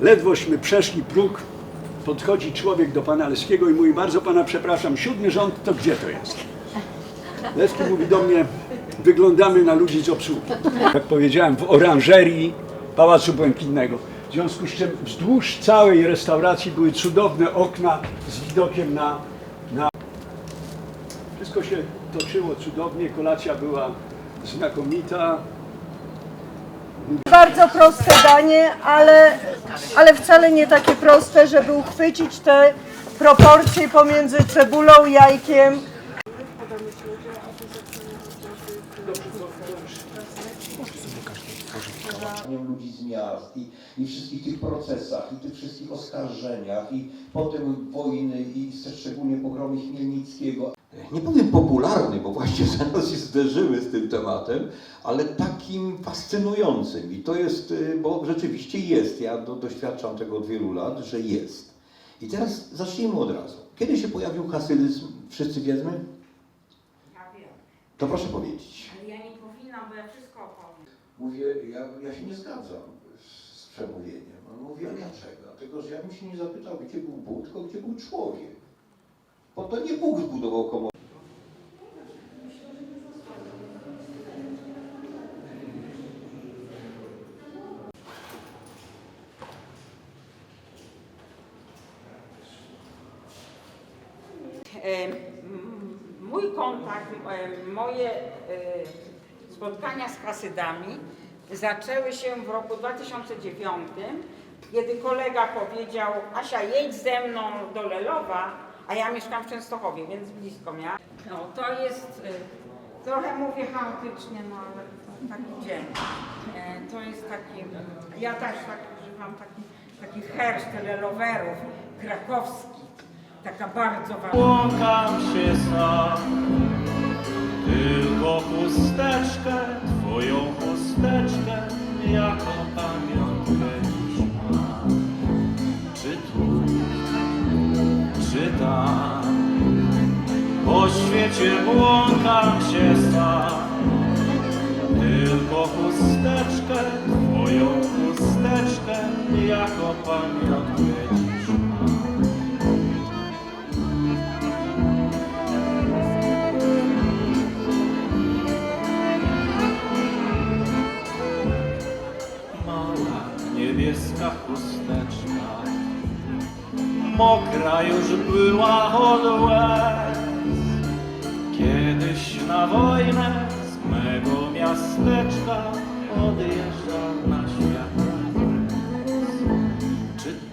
Ledwośmy przeszli próg, podchodzi człowiek do pana Leskiego i mówi, bardzo pana przepraszam, siódmy rząd to gdzie to jest? Leski mówi do mnie, wyglądamy na ludzi z obsługi. Jak powiedziałem, w oranżerii Pałacu Błękitnego. W związku z czym wzdłuż całej restauracji były cudowne okna z widokiem na, na... Wszystko się toczyło cudownie, kolacja była znakomita. Bardzo proste danie, ale, ale wcale nie takie proste, żeby uchwycić te proporcje pomiędzy cebulą, jajkiem. ludzi z miast i, i wszystkich tych procesach, i tych wszystkich oskarżeniach, i potem wojny, i szczególnie pogromy Chmielnickiego. Nie powiem popularny, bo właśnie zaraz się zderzymy z tym tematem, ale takim fascynującym. I to jest, y, bo rzeczywiście jest, ja do, doświadczam tego od wielu lat, że jest. I teraz zacznijmy od razu. Kiedy się pojawił hasydyzm? Wszyscy wiedzmy? Ja wiem, To proszę powiedzieć. ale ja nie powinnam, bo ja wszystko opowiem. Mówię, ja, ja się nie zgadzam z, przemówieniem. On mówi, a dlaczego? Dlatego, że ja bym się nie zapytał, gdzie był Bóg, tylko gdzie był człowiek. Bo to nie Bóg zbudował komorę. M, Mój kontakt, moje e, spotkania z Hasydami zaczęły się w roku 2009, kiedy kolega powiedział, Asia jedź ze mną do Lelowa, a ja mieszkam w Częstochowie, więc blisko miała. No to jest, e, trochę mówię chaotycznie, no ale to taki dzień. E, To jest taki, ja też tak używam taki, taki herszt lelowerów krakowski, taka bardzo ważna. Błąkam się sam, tylko chusteczkę, świecie błąkam się sam, tylko chusteczkę, twoją chusteczkę, jako pamiątkę dziś mała niebieska chusteczka, mokra już była od. Kiedyś na